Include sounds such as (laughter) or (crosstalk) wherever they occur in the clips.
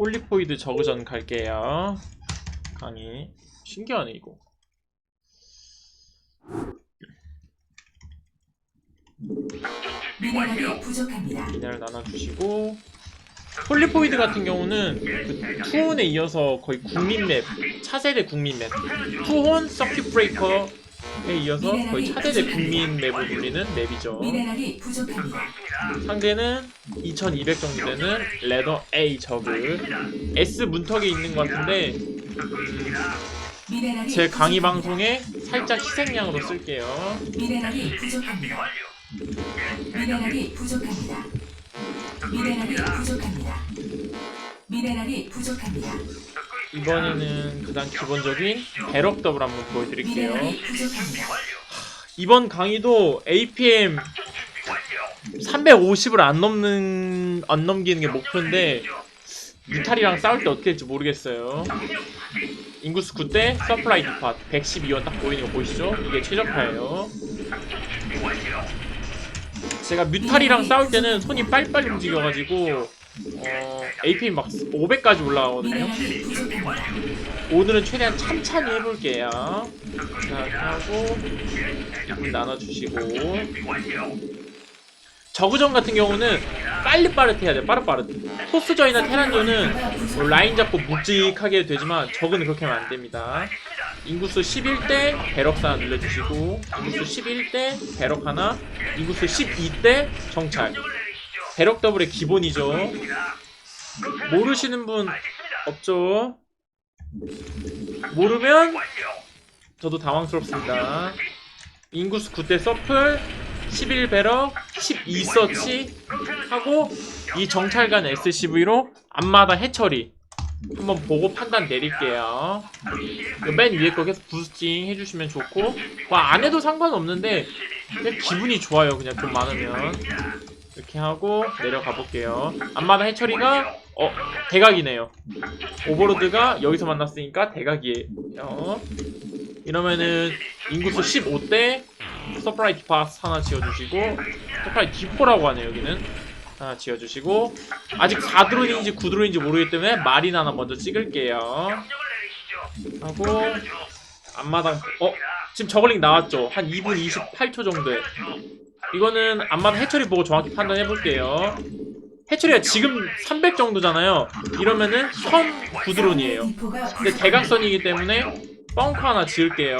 홀리포이드 저그전 갈게요. 강의. 신기하네, 이거. 미네랄이 부족합니다. 미네랄 나눠주시고. 홀리포이드 같은 경우는 그 투혼에 이어서 거의 국민맵, 차세대 국민맵. 투혼 서킷 브레이커 에 이어서 거의 차세대 국민 맵을 돌리는 맵이죠. 미네랄이 부족합니다. 상대는 2200 정도 되는 레더 A 저그 S 문턱에 있는 것 같은데 미네랄이 제 강의 부족합니다. 방송에 살짝 희생양으로 쓸게요 미네랄이 부족합니다. 미네랄이 부족합니다. 미네랄이 부족합니다. 미네랄이 부족합니다. 이번에는 가장 기본적인 배럭 더블 한번 보여드릴게요. 이번 강의도 APM 350을 안 넘는 안 넘기는 게 목표인데 뮤탈이랑 싸울 때 어떻게 될지 모르겠어요. 인구수 9대 서플라이 디팟 112원 딱 보이는 거 보이시죠? 이게 최적화예요. 제가 뮤탈이랑 싸울 때는 손이 빨리빨리 움직여가지고 어, APM 막 500까지 올라가거든요. 오늘은 최대한 천천히 해볼게요. 자, 하고 물 나눠주시고 저그전 같은 경우는 빨리빠르게 해야 돼요. 빠르빠르게. 토스전이나 테란전은 뭐 라인 잡고 묵직하게 되지만 저그는 그렇게 하면 안 됩니다. 인구수 11대 배럭 하나 늘려주시고 인구수 11대 배럭 하나 인구수 12대 정찰 배럭 더블의 기본이죠. 모르시는 분 없죠? 모르면 저도 당황스럽습니다. 인구수 9대 서플, 11배럭, 12서치 하고 이 정찰관 SCV로 앞마다 해처리 한번 보고 판단 내릴게요. 이맨 위에 거 계속 부스팅 해주시면 좋고 와, 안 해도 상관없는데 그냥 기분이 좋아요. 그냥 돈 많으면 이렇게 하고 내려가 볼게요. 앞마다 해처리가 어 대각이네요. 오버로드가 여기서 만났으니까 대각이에요. 이러면은 인구수 15대 서프라이 디파스 하나 지어주시고 서프라이 디포라고 하네요 여기는 하나 지어주시고 아직 4드론인지 9드론인지 모르기 때문에 마린 하나 먼저 찍을게요 하고 앞마당 어? 지금 저글링 나왔죠 한 2분 28초 정도에 이거는 앞마당 해처리 보고 정확히 판단해 볼게요 해처리가 지금 300 정도잖아요 이러면은 선 9드론이에요 근데 대각선이기 때문에 뻥커 하나 지을게요.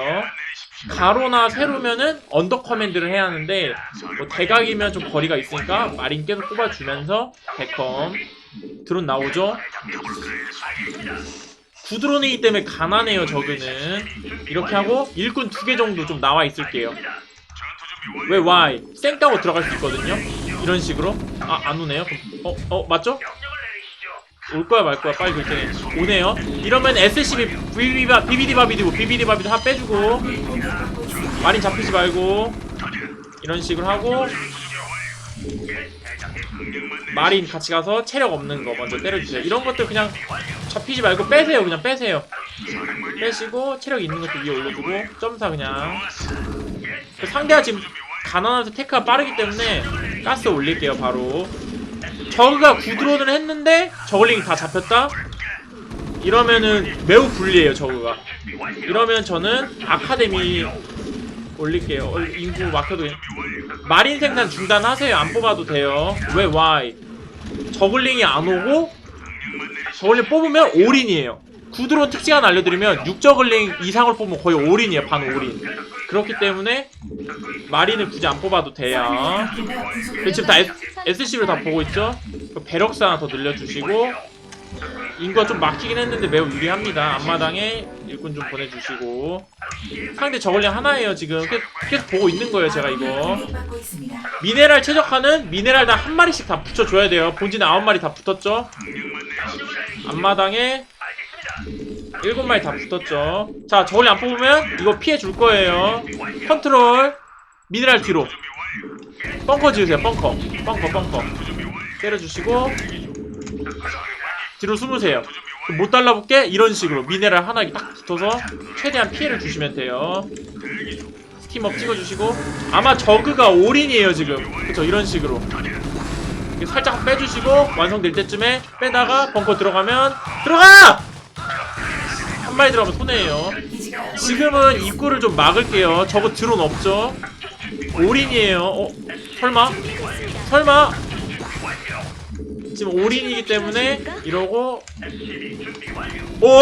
가로나 세로면은 언더 커맨드를 해야 하는데 뭐 대각이면 좀 거리가 있으니까 마린 계속 뽑아주면서 백컴 드론 나오죠. 구드론이기 때문에 가난해요 저그는 이렇게 하고 일꾼 두 개 정도 좀 나와 있을게요. 왜 Y? 쌩까고 들어갈 수 있거든요. 이런 식으로? 아 안 오네요. 어 어 맞죠? 올 거야 말 거야? 빨리 결정해 오네요? 이러면 SCB 비비바 비비디바비디고 비비디바비도 다 빼주고. 마린 잡히지 말고. 이런 식으로 하고. 마린 같이 가서 체력 없는 거 먼저 때려주세요. 이런 것들 그냥 잡히지 말고 빼세요. 그냥 빼세요. 빼시고 체력 있는 것도 위에 올려주고 점사 그냥 그 상대가 지금 가난해서 테크가 빠르기 때문에 가스 올릴게요 바로. 저그가 구드론을 했는데 저글링이 다 잡혔다? 이러면은 매우 불리해요 저그가. 이러면 저는 아카데미 올릴게요. 어, 인구 막혀도 마린 생산 중단하세요. 안 뽑아도 돼요. 왜 Y 저글링이 안 오고 저글링 뽑으면 올인이에요 구드론 특징 하나 알려드리면 6저글링 이상을 뽑으면 거의 올인이에요 반 올인 그렇기 때문에 마린을 굳이 안 뽑아도 돼요 그 지금 다 SC를 다 보고 있죠? 그 배럭스 하나 더 늘려주시고 인구가 좀 막히긴 했는데 매우 유리합니다. 앞마당에 일꾼 좀 보내주시고 상대 저글링 하나예요 지금 계속, 계속 보고 있는 거예요 제가 이거. 미네랄 최적화는 미네랄 다 한 마리씩 다 붙여줘야 돼요 본진에 아홉 마리 다 붙었죠? 앞마당에 일곱 마리 다 붙었죠. 자 저글링 안 뽑으면 이거 피해 줄 거예요. 컨트롤 미네랄 뒤로. 벙커 지으세요 벙커. 벙커 벙커. 때려주시고 뒤로 숨으세요. 못 달라붙게 이런 식으로 미네랄 하나 딱 붙어서 최대한 피해를 주시면 돼요. 스팀업 찍어주시고. 아마 저그가 올인이에요 지금. 그쵸 이런 식으로. 살짝 빼주시고 완성될 때쯤에 빼다가 벙커 들어가면 들어가! 한 마리 들어가면 손해예요. 지금은 입구를 좀 막을게요. 저거 드론 없죠? 올인이에요. 어? 설마? 설마? 지금 올인이기 때문에 이러고 오!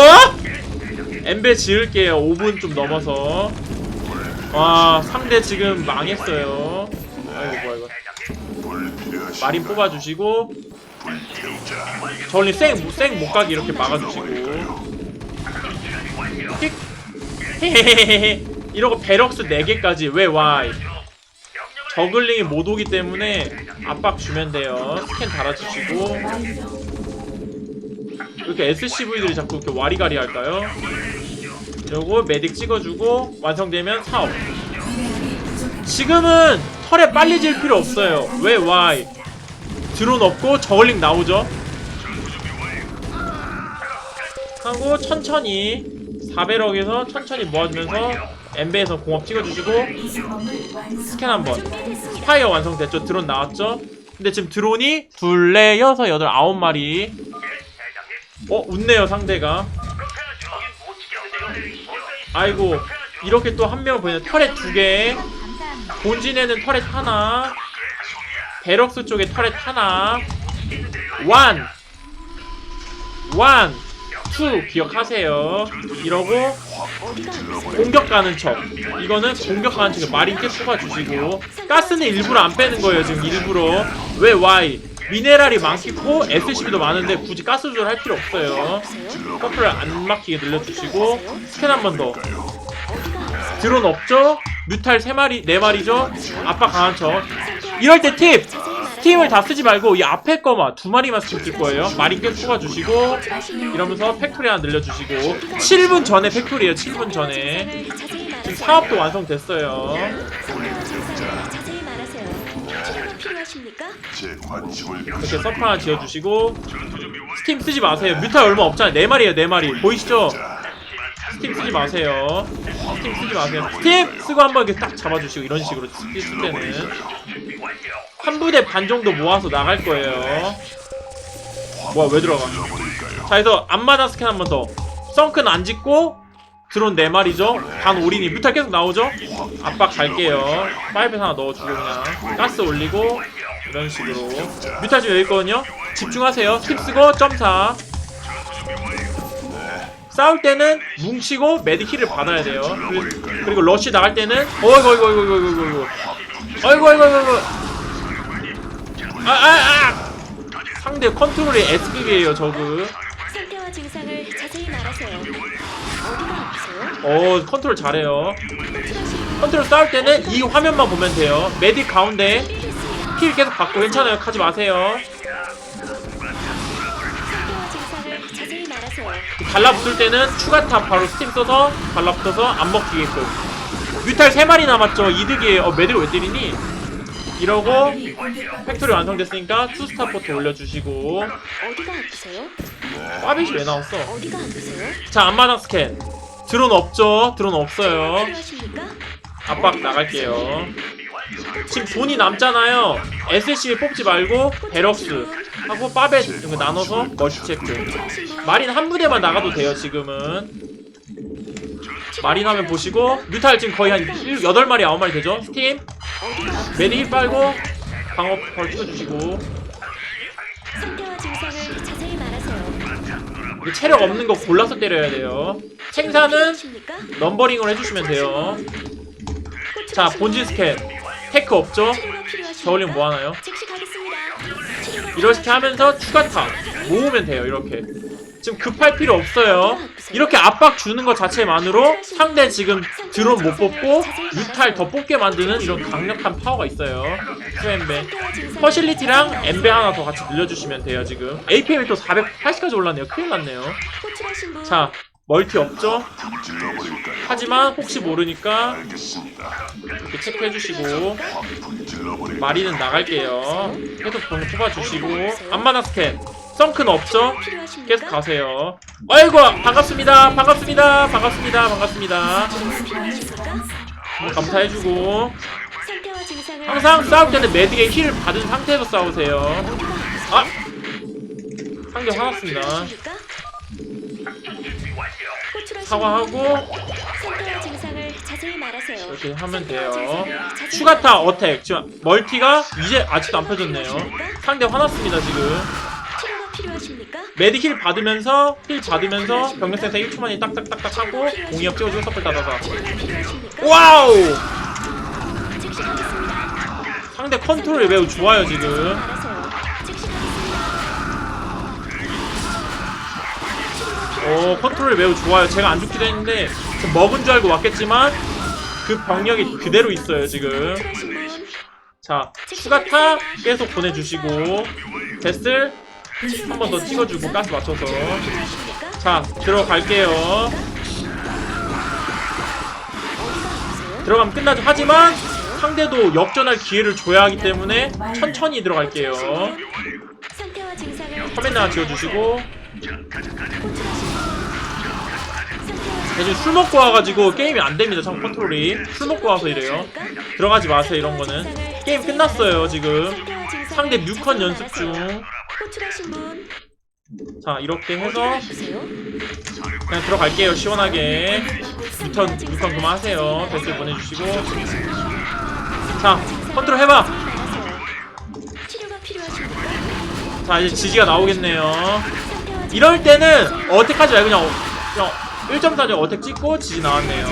엠베 지을게요. 5분 좀 넘어서. 와, 상대 지금 망했어요. 아이고 뭐야 이거. 마린 뽑아주시고 저울님 쌩쌩 못 가게 이렇게 막아주시고 틱 헤헤헤헤 (laughs) 이러고 베럭스 4개까지 왜 와이 저글링이 못 오기 때문에 압박 주면 돼요 스캔 달아주시고. 이렇게 SCV들이 자꾸 이렇게 와리가리 할까요? 이러고 메딕 찍어주고 완성되면 사업. 지금은 털에 빨리 질 필요 없어요 왜 와이 드론 없고 저글링 나오죠 하고 천천히 4배럭에서 천천히 모아주면서 엠베에서 공업 찍어주시고. 스캔 한번. 스파이어 완성됐죠? 드론 나왔죠? 근데 지금 드론이 둘, 넷, 여섯, 여덟, 아홉 마리. 어 웃네요 상대가. 아이고 이렇게 또 한명 보이네 털에 두개. 본진에는 터렛 하나. 베럭스 쪽에 터렛 하나. 원! 원! 투 기억하세요 이러고 공격 가는 척 이거는 공격 가는 척 마린 깨 뽑아주시고 가스는 일부러 안 빼는 거예요 지금 일부러 왜 Y 미네랄이 많고 SCB도 많은데 굳이 가스 조절할 필요 없어요 커플을 안 막히게 늘려주시고 스캔 한 번 더 드론 없죠? 뮤탈 3마리, 4마리죠? 압박 강한 척. 이럴 때 팁! 스팀을 다 쓰지 말고 이 앞에 거만 두 마리만 스팀 쓸 거예요. 마린 꽤 뽑아주시고 이러면서 팩토리 하나 늘려주시고 7분 전에 팩토리에요. 7분 전에 지금 사업도 완성됐어요. 이렇게 서프 하나 지어주시고 스팀 쓰지 마세요. 뮤탈 얼마 없잖아요. 4마리에요. 4마리. 보이시죠? 스팀 쓰지 마세요. 스팀 쓰지 마세요. 스팀 쓰고 한 번 이렇게 딱 잡아주시고 이런 식으로 스팀 쓸 때는 한 부대 반 정도 모아서 나갈 거예요. 뭐야 왜 들어가? 자 그래서 앞마당 스캔 한 번 더. 썬크는 안 짓고 드론 4마리죠? 반 올인이 뮤탈 계속 나오죠? 압박 갈게요. 파이프 하나 넣어주고 그냥 가스 올리고 이런 식으로 뮤탈 지금 여기 있거든요? 집중하세요. 스킵 쓰고 점사 싸울 때는 뭉치고 메디키를 받아야 돼요. 그리고, 그리고 러쉬 나갈 때는 어이구 어이구 어이구 어이구 어이구 어이구 어이구 어이구 아아 아! 상대 컨트롤이 S급이에요 저그 상태와 증상을 자세히 말하세요. 어디가 아프세요? 어 컨트롤 잘해요 컨트롤 싸울 때는 이 화면만 보면 돼요 메딕 가운데 킬 계속 받고 괜찮아요 가지 마세요 상태와 증상을 자세히 말하세요. 달라붙을 때는 추가탑 바로 스팀 써서 달라붙어서 안 먹히게끔 뮤탈 3마리 남았죠 이득이에요 어 메딕 왜 때리니? 이러고 팩토리 완성됐으니까 투스타 포트 올려주시고 어디가 아프세요? 꽈빗이 왜 나왔어? 어디가 아프세요? 자 앞마당 스캔 드론 없죠? 드론 없어요 필요하십니까? 압박 나갈게요 지금 돈이 남잖아요 SCB 뽑지 말고 베럭스 하고 빠벳 이런 거 나눠서 멀티 체크 마린 한 부대만 나가도 돼요 지금은 마린 하면 보시고 뮤탈 지금 거의 한 7, 8마리 9마리 되죠? 스팀? 메디 힐 빨고 방어 벌 찍어주시고. 이거 체력 없는 거 골라서 때려야 돼요 필요하십니까? 넘버링을 해주시면 돼요 자 본진 스캔 테크 없죠? 저울링 뭐 하나요? 이렇게 하면서 추가탑. 모으면 돼요 이렇게. 지금 급할 필요 없어요. 이렇게 압박 주는 것 자체만으로 상대 지금 드론 못 뽑고 뮤탈 더 뽑게 만드는 이런 강력한 파워가 있어요. 증상을 퍼실리티랑 엠베 하나 더 같이 늘려주시면 돼요 지금. APM이 또 480까지 올랐네요. 큰일 났네요. 자 멀티 없죠? 하지만 혹시 모르니까. 이렇게 체크해주시고? 마리는 나갈게요 계속 돈 뽑아주시고 안마나 스캔 썬크는 없죠? 계속 가세요. 아이고 반갑습니다. 반갑습니다. 반갑습니다. 반갑습니다. 필요하십니까? 감사해주고 항상 싸울 때는 매드의 힐 받은 상태에서 싸우세요. 아! 상대 화났습니다. 사과하고 상태와 증상을 자세히 말하세요. 이렇게 하면 돼요. 추가타. 어택. 지금 멀티가 이제 아직도 안 펴졌네요. 상대 화났습니다, 지금. 치료가 필요하십니까? 매드 힐 받으면서 힐 받으면서 병력 생산 1초 만에 딱딱딱딱 하고 공이업 찍어주고 서플 필요하십니까? 와우! 상대 컨트롤이 매우 좋아요, 지금. 오, 컨트롤이 매우 좋아요. 제가 안 죽기도 했는데 먹은 줄 알고 왔겠지만 그 병력이 그대로 있어요, 지금. 자, 추가타 계속 보내주시고 베슬 한 번 더 찍어주고 가스 맞춰서? 자 들어갈게요? 들어가면 끝나죠 하지만 상대도 역전할 기회를 줘야 하기 때문에 천천히 들어갈게요 하나 지워주시고 대신 술 먹고 와가지고 게임이 안 됩니다 참 컨트롤이. 술 먹고 와서 이래요. 들어가지 마세요 이런 거는. 게임 끝났어요 지금. 상대 뮤컨 연습 중. 자 이렇게 해서? 그냥 들어갈게요 시원하게. 유턴 유턴 그만하세요. 베슬 보내주시고. 자 컨트롤 해봐? 자 이제 지지가 나오겠네요. 이럴 때는 어택하지 말고 그냥, 어- 그냥 1.4점 어택 찍고 지지 나왔네요.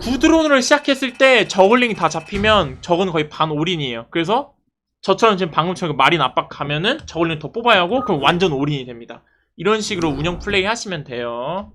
구드론으로 시작했을 때 저글링이 다 잡히면 저건 거의 반 올인이에요. 그래서 저처럼 지금 방금처럼 마린 압박 가면은 저글링 더 뽑아야 하고 그럼 완전 올인이 됩니다. 이런 식으로 운영 플레이 하시면 돼요